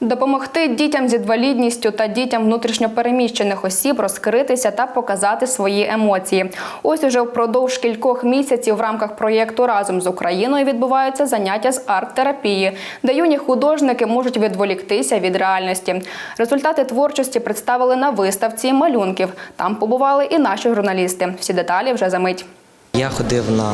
Допомогти дітям з інвалідністю та дітям внутрішньопереміщених осіб розкритися та показати свої емоції. Ось уже впродовж кількох місяців в рамках проєкту разом з Україною відбуваються заняття з арт-терапії, де юні художники можуть відволіктися від реальності. Результати творчості представили на виставці малюнків. Там побували і наші журналісти. Всі деталі вже за мить. Я ходив на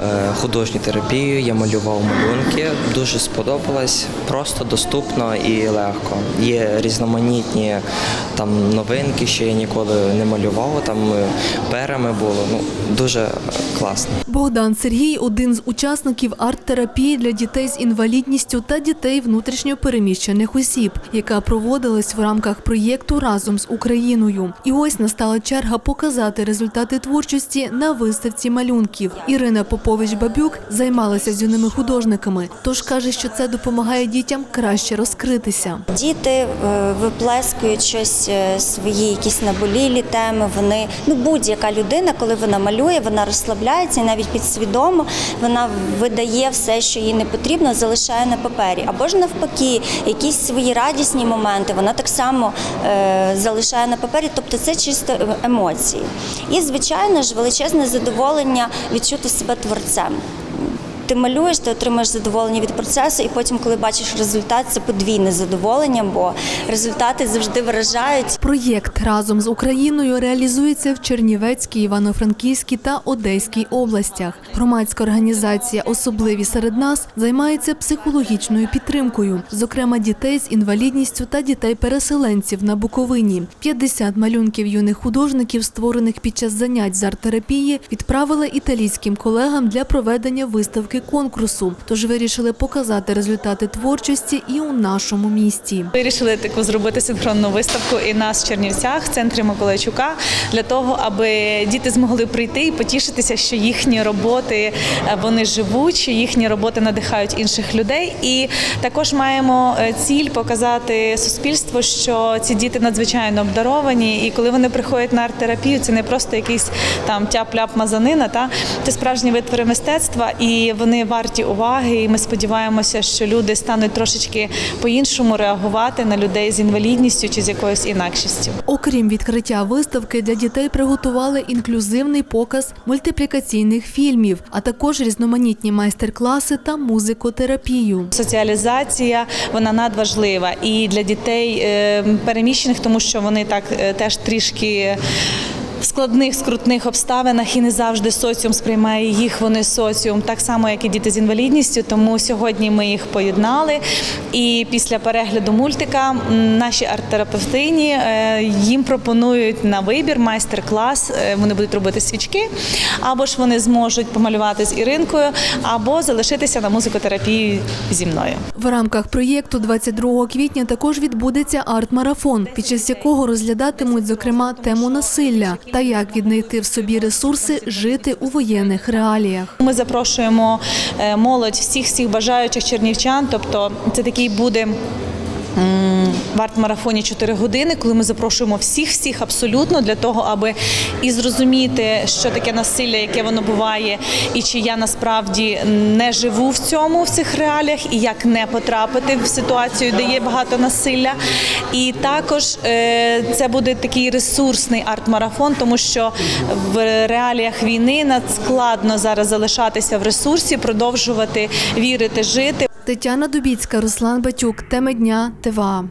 е, художню терапію, я малював малюнки. Дуже сподобалось, просто доступно і легко. Є різноманітні там новинки, що я ніколи не малював. Там е, перами було. Ну дуже класно. Богдан Сергій один з учасників арт-терапії для дітей з інвалідністю та дітей внутрішньо переміщених осіб, яка проводилась в рамках проєкту разом з Україною. І ось настала черга показати результати творчості на виставці малюнків. Ірина Попович Бабюк займалася з юними художниками, тож каже, що це допомагає дітям краще розкритися. Діти е, виплескують щось е, свої якісь наболілі теми. Вони ну будь-яка людина, коли вона малює, вона розслабляється і навіть підсвідомо вона видає все, що їй не потрібно, залишає на папері. Або ж навпаки, якісь свої радісні моменти вона так само е, залишає на папері. Тобто це чисто емоції. І звичайно ж величезне задоволення відчути себе творцем. Ти малюєш, ти отримаєш задоволення від процесу, і потім, коли бачиш результат, це подвійне задоволення, бо результати завжди вражають. Проєкт разом з Україною реалізується в Чернівецькій, Івано-Франківській та Одеській областях. Громадська організація Особливі серед нас займається психологічною підтримкою, зокрема дітей з інвалідністю та дітей-переселенців на Буковині. 50 малюнків юних художників, створених під час занять з арт-терапії, відправили італійським колегам для проведення виставки конкурсу. Тож вирішили показати результати творчості і у нашому місті. Вирішили таку зробити синхронну виставку і нас в Чернівцях, в центрі Миколайчука, для того, аби діти змогли прийти і потішитися, що їхні роботи е, вони живучі, їхні роботи надихають інших людей. І також маємо е, ціль показати суспільству, що ці діти надзвичайно обдаровані, і коли вони приходять на арт-терапію, це не просто якийсь там тяп-ляп мазанина, та це справжні витвори мистецтва, і вони варті уваги. І ми сподіваємося, що люди стануть трошечки по-іншому реагувати на людей з інвалідністю чи з якоюсь інакшістю. Окрім відкриття виставки, для дітей приготували інклюзивний показ мультиплікаційних фільмів, а також різноманітні майстер-класи та музикотерапію. Соціалізація вона надважлива і для дітей е, переміщених, тому що вони так е, теж трішки. Складних скрутних обставинах і не завжди соціум сприймає їх. Вони соціум, так само як і діти з інвалідністю. Тому сьогодні ми їх поєднали. І після перегляду мультика наші арт-терапевтині е, їм пропонують на вибір майстер-клас. Е, Вони будуть робити свічки, або ж вони зможуть помалювати з Іринкою, або залишитися на музикотерапії зі мною. В рамках проєкту 22 квітня також відбудеться арт-марафон, під час якого розглядатимуть зокрема тему насилля та як віднайти в собі ресурси жити у воєнних реаліях. Ми запрошуємо е, молодь всіх всіх бажаючих чернівчан. Тобто це такий буде. В арт-марафоні 4 години, коли ми запрошуємо всіх, всіх абсолютно для того, аби і зрозуміти, що таке насилля, яке воно буває, і чи я насправді не живу в цьому в цих реаліях, і як не потрапити в ситуацію, де є багато насилля. І також е, це буде такий ресурсний арт-марафон, тому що в реаліях війни надскладно зараз залишатися в ресурсі, продовжувати вірити, жити. Тетяна Дубіцька, Руслан Батюк. Теми дня ТВА.